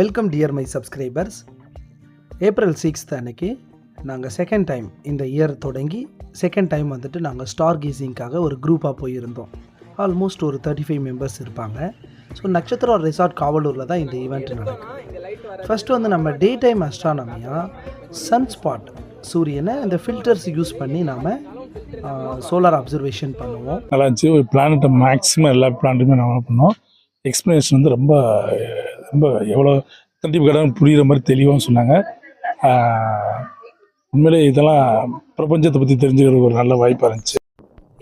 Welcome dear my subscribers April sixth அன்னைக்கு நாங்கள் second time இந்த இயர் தொடங்கி செகண்ட் டைம் வந்துட்டு நாங்கள் ஸ்டார் கீசிங்காக ஒரு குரூப்பாக போயிருந்தோம். ஆல்மோஸ்ட் ஒரு தேர்ட்டி ஃபைவ் மெம்பர்ஸ் இருப்பாங்க. ஸோ நட்சத்திரா ரிசார்ட் காவலூரில் தான் இந்த ஈவெண்ட் நடக்கும் ஃபஸ்ட்டு வந்து நம்ம டே டைம் அஸ்ட்ரானமியாக சன் ஸ்பாட் சூரியனை இந்த ஃபில்டர்ஸ் யூஸ் பண்ணி நாம் சோலார் அப்சர்வேஷன் பண்ணுவோம். நல்லா இருந்துச்சு. ஒரு பிளானட்டை மேக்ஸிமம் எல்லா பிளானட்டுமே நம்ம பண்ணோம். எக்ஸ்ப்ளனேஷன் வந்து ரொம்ப ரொம்ப எவ்வளோ கண்டிப்பாக கடன் புரிகிற மாதிரி தெளிவாக சொன்னாங்க. உண்மையிலே இதெல்லாம் பிரபஞ்சத்தை பற்றி தெரிஞ்சுக்கிறதுக்கு ஒரு நல்ல வாய்ப்பாக இருந்துச்சு.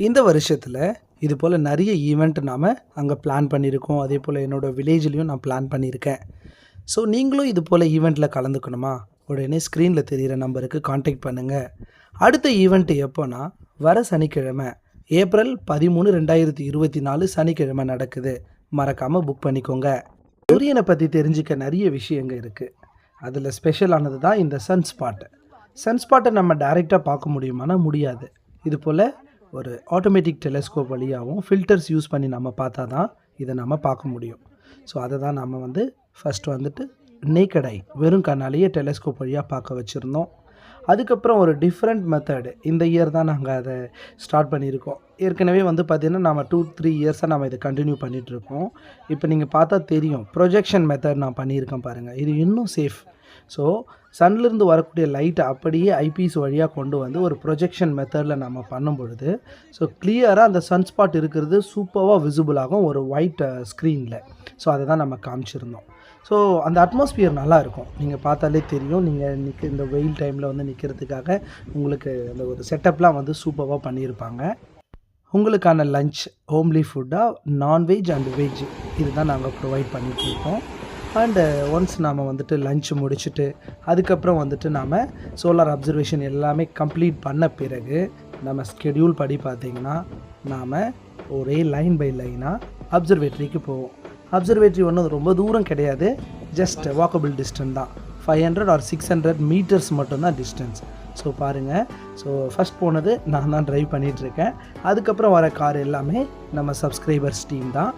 இந்த வருஷத்தில் இது போல் நிறைய ஈவெண்ட் நாம் அங்கே பிளான் பண்ணியிருக்கோம். அதே போல் என்னோடய வில்லேஜ்லேயும் நான் பிளான் பண்ணியிருக்கேன். ஸோ நீங்களும் இது போல் ஈவெண்ட்டில் கலந்துக்கணுமா? உடனே ஸ்க்ரீனில் தெரிகிற நம்பருக்கு காண்டாக்ட் பண்ணுங்கள் அடுத்த ஈவெண்ட்டு எப்போனா வர சனிக்கிழமை ஏப்ரல் பதிமூணு ரெண்டாயிரத்தி இருபத்தி நாலு சனிக்கிழமை நடக்குது. மறக்காமல் புக் பண்ணிக்கோங்க. சூரியனை பற்றி தெரிஞ்சுக்க நிறைய விஷயங்கள் இருக்குது அதில் ஸ்பெஷலானது தான் இந்த சன் ஸ்பாட் சன் ஸ்பாட்டை நம்ம டைரெக்டாக பார்க்க முடியுமானா முடியாது. இது போல் ஒரு ஆட்டோமேட்டிக் டெலஸ்கோப் வழியாகவும் ஃபில்டர்ஸ் யூஸ் பண்ணி நம்ம பார்த்தா தான் இதை நம்ம பார்க்க முடியும். ஸோ அதை தான் நம்ம வந்து ஃபஸ்ட் வந்துட்டு நேக்கடை வெறும் கண்ணாலேயே டெலஸ்கோப் வழியாக பார்க்க வச்சுருந்தோம். அதுக்கப்புறம் ஒரு டிஃப்ரெண்ட் மெத்தடு இந்த இயர் தான் நாங்கள் அதை ஸ்டார்ட் பண்ணியிருக்கோம். ஏற்கனவே வந்து பார்த்திங்கன்னா நம்ம டூ த்ரீ இயர்ஸாக நம்ம இதை கண்டினியூ பண்ணிகிட்ருக்கோம் இப்போ நீங்கள் பார்த்தா தெரியும் ப்ரொஜெக்ஷன் மெத்தட் நான் பண்ணியிருக்கேன் பாருங்கள் இது இன்னும் சேஃப் ஸோ சன்லேருந்து வரக்கூடிய லைட்டை அப்படியே ஐபிஎஸ் வழியாக கொண்டு வந்து ஒரு ப்ரொஜெக்ஷன் மெத்தடில் நம்ம பண்ணும் பொழுது ஸோ கிளியராக அந்த சன் ஸ்பாட் இருக்கிறது சூப்பராக விசிபிள் ஆகும் ஒரு ஒயிட் ஸ்க்ரீனில் ஸோ அதை தான் நம்ம காமிச்சிருந்தோம். ஸோ அந்த அட்மாஸ்பியர் நல்லா இருக்கும் நீங்கள் பார்த்தாலே தெரியும். நீங்கள் நிற்க இந்த வெயில் டைமில் வந்து நிற்கிறதுக்காக உங்களுக்கு அந்த ஒரு செட்டப்லாம் வந்து சூப்பராக பண்ணியிருப்பாங்க. உங்களுக்கான லஞ்ச் ஹோம்லி ஃபுட்டாக நான்வெஜ் அண்ட் வெஜ் இதுதான் நாங்கள் ப்ரொவைட் பண்ணிகிட்ருக்கோம் அண்டு ஒன்ஸ் நாம் வந்துட்டு லஞ்ச் முடிச்சுட்டு அதுக்கப்புறம் வந்துட்டு நாம் சோலார் அப்சர்வேஷன் எல்லாமே கம்ப்ளீட் பண்ண பிறகு நம்ம ஸ்கெடியூல் படி பார்த்திங்கன்னா நாம் ஒரே லைன் பை லைனாக அப்சர்வேட்டரிக்கு போவோம். அப்சர்வேட்டரி ஒன்றும் ரொம்ப தூரம் கிடையாது. ஜஸ்ட் வாக்கபிள் டிஸ்டன்ஸ் தான். Five hundred or six hundred metres மட்டும்தான் டிஸ்டன்ஸ் ஸோ பாருங்கள் ஸோ ஃபஸ்ட் போனது நான் தான் ட்ரைவ் பண்ணிகிட்ருக்கேன் அதுக்கப்புறம் வர கார் எல்லாமே நம்ம சப்ஸ்கிரைபர்ஸ் டீம் தான்.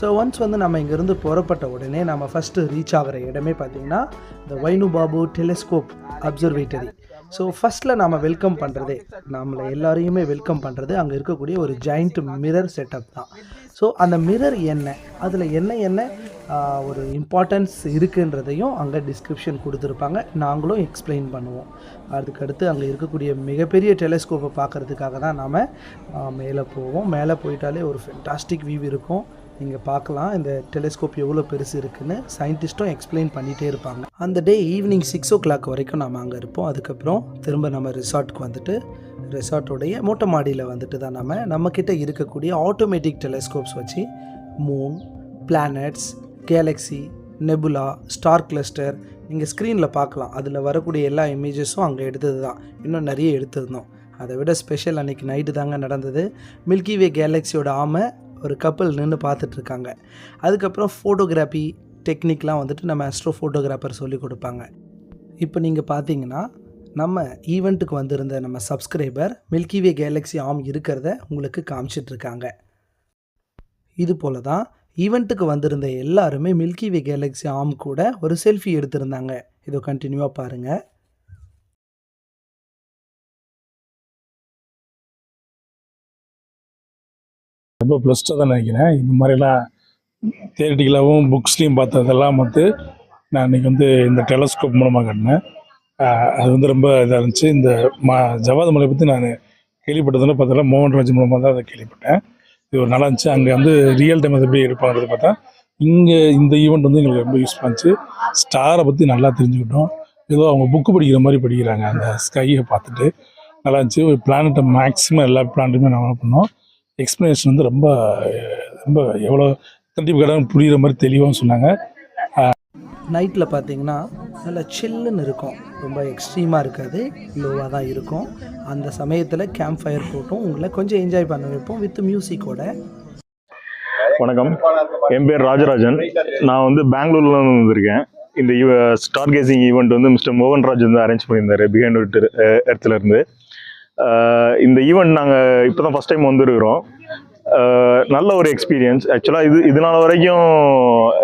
ஸோ ஒன்ஸ் வந்து நம்ம இங்கேருந்து புறப்பட்ட உடனே நம்ம ஃபஸ்ட்டு ரீச் ஆகிற இடமே பார்த்திங்கன்னா இந்த Vainu Bappu telescope observatory so ஃபஸ்ட்டில் நாம் வெல்கம் பண்ணுறதே நம்மளை எல்லாரையுமே வெல்கம் பண்ணுறது அங்கே இருக்கக்கூடிய ஒரு ஜாயிண்ட் மிரர் செட்டப் தான். ஸோ அந்த மிரர் என்ன? அதில் என்ன என்ன ஒரு இம்பார்ட்டன்ஸ் இருக்குன்றதையும் அங்கே டிஸ்கிரிப்ஷன் கொடுத்துருப்பாங்க. நாங்களும் எக்ஸ்பிளைன் பண்ணுவோம். அதுக்கடுத்து அங்கே இருக்கக்கூடிய மிகப்பெரிய டெலிஸ்கோப்பை பார்க்குறதுக்காக தான் நாம் மேலே போவோம். மேலே போயிட்டாலே ஒரு ஃபென்டாஸ்டிக் வியூ இருக்கும். நீங்கள் பார்க்கலாம். இந்த டெலிஸ்கோப் எவ்வளோ பெருசு இருக்குன்னு சயின்டிஸ்ட்டும் எக்ஸ்பிளைன் பண்ணிகிட்டே இருப்பாங்க. அந்த day evening six o'clock வரைக்கும் நம்ம அங்கே இருப்போம். அதுக்கப்புறம் திரும்ப நம்ம ரிசார்ட்க்கு வந்துட்டு ரிசார்ட்டோடைய மொட்டை மாடியில் வந்துட்டு தான் நம்ம நம்மக்கிட்ட இருக்கக்கூடிய ஆட்டோமேட்டிக் டெலிஸ்கோப்ஸ் வச்சு moon planets galaxy nebula star cluster நீங்கள் ஸ்க்ரீனில் பார்க்கலாம். அதில் வரக்கூடிய எல்லா இமேஜஸும் அங்கே எடுத்தது தான். இன்னும் நிறைய எடுத்திருந்தோம். அதை விட ஸ்பெஷல் அன்றைக்கி நைட்டு தாங்க நடந்தது. மில்கி வே கேலக்ஸியோட ஆமை ஒரு கப்பல் நின்று பார்த்துட்ருக்காங்க. அதுக்கப்புறம் ஃபோட்டோகிராஃபி டெக்னிக்லாம் வந்துட்டு நம்ம அஸ்ட்ரோ ஃபோட்டோகிராஃபர் சொல்லி கொடுப்பாங்க. இப்போ நீங்கள் பார்த்தீங்கன்னா நம்ம ஈவெண்ட்டுக்கு வந்திருந்த நம்ம சப்ஸ்கிரைபர் மில்கி வே கேலக்ஸி ஆம் இருக்கிறத உங்களுக்கு காமிச்சிட்ருக்காங்க. இது போல தான் ஈவெண்ட்டுக்கு வந்திருந்த எல்லாருமே மில்கி வே கேலக்ஸி ஆம் கூட ஒரு செல்ஃபி எடுத்திருந்தாங்க. இதோ கண்டினியூவாக பாருங்கள் ரொம்ப ப்ளஸ்டாக தான் நினைக்கிறேன். இந்த மாதிரிலாம் தியரிட்டிக்கலாகவும் புக்ஸ்லேயும் பார்த்ததெல்லாம் வந்து நான் இன்னைக்கு வந்து இந்த டெலஸ்கோப் மூலமாக கட்டினேன். அது வந்து ரொம்ப இதாக இருந்துச்சு. இந்த மா ஜவாத மலை பற்றி நான் கேள்விப்பட்டதில் பார்த்தா மோகன்ராஜ் மூலமாக தான் அதை கேள்விப்பட்டேன். இது ஒரு நல்லா இருந்துச்சு. அங்கே வந்து ரியல் டைம் அது எப்படி இருப்பாங்கிறது பார்த்தா இங்கே இந்த ஈவெண்ட் வந்து எங்களுக்கு ரொம்ப யூஸ் இருந்துச்சு. ஸ்டாரை பற்றி நல்லா தெரிஞ்சுக்கிட்டோம். ஏதோ அவங்க புக்கு படிக்கிற மாதிரி படிக்கிறாங்க. அந்த ஸ்கையை பார்த்துட்டு நல்லா இருந்துச்சு. ஒரு பிளானட்டை மேக்ஸிமம் எல்லா பிளானட்டுமே நம்ம பண்ணோம்? எக்ஸ்ப்ளனேஷன் வந்து ரொம்ப ரொம்ப எவ்வளோ கண்டிப்பாக கடன் புரிகிற மாதிரி தெளிவாகவும் சொன்னாங்க. நைட்டில் பார்த்தீங்கன்னா நல்லா சில்லுன்னு இருக்கும். ரொம்ப எக்ஸ்ட்ரீமாக இருக்காது. லோவாக தான் இருக்கும். அந்த சமயத்தில் கேம்ப் ஃபயர் போட்டும். உங்களை கொஞ்சம் என்ஜாய் பண்ண வைப்போம் வித் மியூசிக்கோட வணக்கம். என் பேர் ராஜராஜன். நான் வந்து பெங்களூர்ல இருந்து வந்திருக்கேன். இந்த ஸ்டார் கேசிங் ஈவெண்ட் வந்து மிஸ்டர் மோகன்ராஜ் வந்து அரேஞ்ச் பண்ணியிருந்தாரு பிஹைண்ட் எர்த்தில் இருந்து. இந்த ஈவெண்ட் நாங்கள் இப்போ தான் ஃபஸ்ட் டைம் வந்திருக்கிறோம் நல்ல ஒரு எக்ஸ்பீரியன்ஸ் ஆக்சுவலாக இது இதனால வரைக்கும்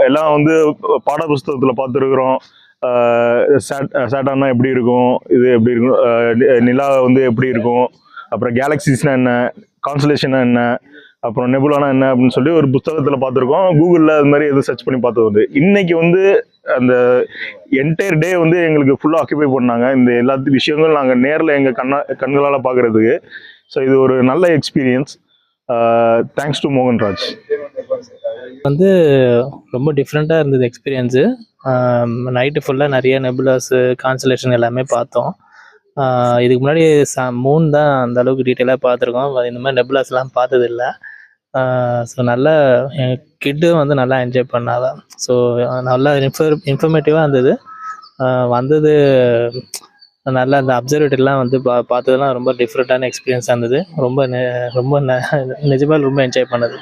எல்லாம் வந்து பாட புஸ்தகத்தில் பார்த்துருக்குறோம் சேட்டானா எப்படி இருக்கும்? இது எப்படி இருக்கும்? நிலா வந்து எப்படி இருக்கும்? அப்புறம் கேலக்சிஸ்னா என்ன? கான்சலேஷனா என்ன? அப்புறம் நெபுலானா என்ன? அப்படின்னு சொல்லி ஒரு புத்தகத்தில் பார்த்துருக்கோம். கூகுளில் அது மாதிரி எதுவும் சர்ச் பண்ணி பார்த்தது வந்து இன்னைக்கு வந்து அந்த என்டையர் டே வந்து எங்களுக்கு ஃபுல்லாக ஆக்கியபை பண்ணாங்க. இந்த எல்லா விஷயங்களும் நாங்கள் நேரில் எங்கள் கண்ணா கண்களால் பார்க்குறதுக்கு ஸோ இது ஒரு நல்ல எக்ஸ்பீரியன்ஸ் தேங்க்ஸ் டு மோகன்ராஜ். வந்து ரொம்ப டிஃப்ரெண்ட்டாக இருந்தது எக்ஸ்பீரியன்ஸு நைட்டு ஃபுல்லாக நிறைய நெபுலாஸு கான்சலேஷன் எல்லாமே பார்த்தோம். இதுக்கு முன்னாடி ச மூன் தான் அந்த அளவுக்கு டீட்டெயிலாக பார்த்துருக்கோம். இந்த மாதிரி நெபுலாஸ்லாம் பார்த்ததில்ல. ஸோ நல்லா என் கிட்டு வந்து நல்லா என்ஜாய் பண்ணாதான் ஸோ நல்லா இன்ஃபர் இன்ஃபர்மேட்டிவாக இருந்தது. வந்தது நல்லா அந்த அப்சர்வேட்டரிலாம் வந்து பா பார்த்ததுலாம் ரொம்ப டிஃப்ரெண்ட்டான எக்ஸ்பீரியன்ஸாக இருந்தது. ரொம்ப ரொம்ப நிஜமாக ரொம்ப என்ஜாய் பண்ணது.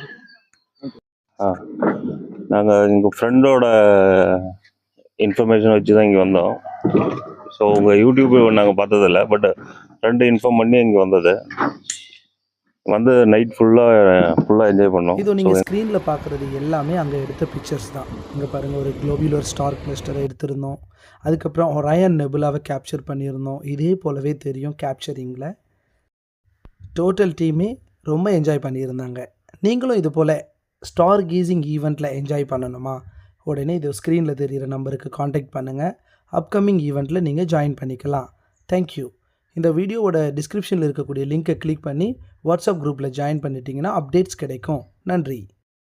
நாங்கள் எங்கள் ஃப்ரெண்டோட இன்ஃபர்மேஷன் வச்சு தான் இங்கே வந்தோம். ஸோ உங்கள் யூடியூப் நாங்கள் பார்த்ததில்ல பட் ஃப்ரெண்டு இன்ஃபார்ம் பண்ணி இங்கே வந்தது. வந்து நைட் ஃபுல்லாக ஃபுல்லாக என்ஜாய் பண்ணோம். இது நீங்கள் ஸ்க்ரீனில் பார்க்குறது எல்லாமே அங்கே எடுத்த பிக்சர்ஸ் தான். இங்கே பாருங்கள் ஒரு குளோபியுலர் ஸ்டார் கிளஸ்டரை எடுத்திருந்தோம். அதுக்கப்புறம் ஒராயன் நெபுலாவை கேப்சர் பண்ணியிருந்தோம். இதே போலவே தெரியும் கேப்சரிங்கில் டோட்டல் டீமே ரொம்ப என்ஜாய் பண்ணியிருந்தாங்க. நீங்களும் இது போல் ஸ்டார் கீசிங் ஈவெண்ட்டில் என்ஜாய் பண்ணணுமா? உடனே இது ஸ்க்ரீனில் தெரிகிற நம்பருக்கு காண்டாக்ட் பண்ணுங்கள் அப்கமிங் ஈவெண்ட்டில் நீங்கள் ஜாயின் பண்ணிக்கலாம். தேங்க்யூ இந்த வீடியோவோட டிஸ்கிரிப்ஷனில் இருக்கக்கூடிய லிங்கை கிளிக் பண்ணி வாட்ஸ்அப் குரூப்பில் ஜாயின் பண்ணிட்டீங்கன்னா அப்டேட்ஸ் கிடைக்கும். நன்றி.